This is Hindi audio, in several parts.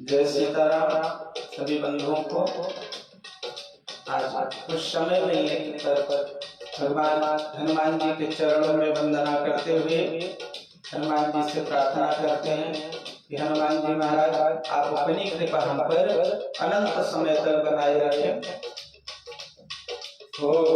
जय सीताराम, सभी बंधुओं को। आज कुछ समय नहीं है कि पर भगवान, हनुमान जी के चरणों में वंदना करते हुए हनुमान जी से प्रार्थना करते हैं कि हनुमान जी महाराज, आप अपनी कृपा हम पर अनंत समय तक बनाए रखें। हो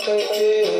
take it.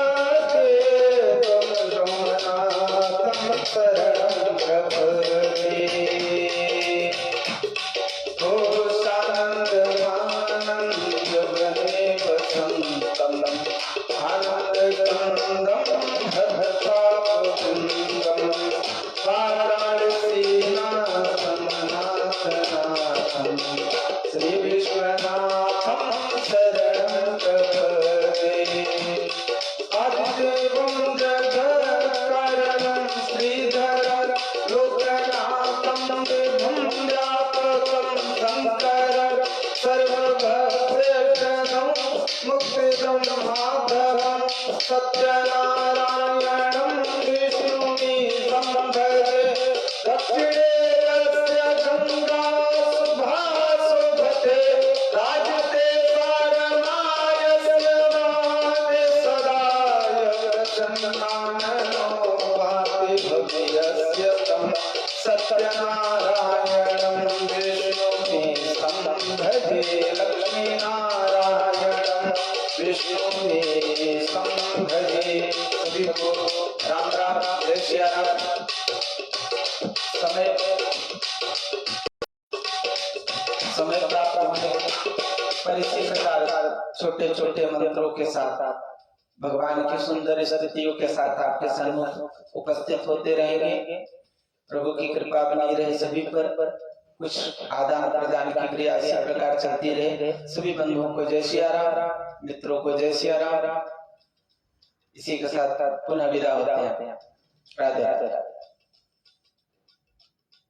श्री छोटे छोटे मंत्रों के साथ भगवान की सुंदर स्थितियों के साथ आपके सन्मुख उपस्थित होते रहेंगे प्रभु की कृपा बनी रहे सभी पर कुछ आदान प्रदान की क्रिया इसी प्रकार चलती रहे सभी बंधुओं को जय सिया राम मित्रों को जय सिया राम। इसी के साथ पुनः विदा होते हैं। राधे राधे।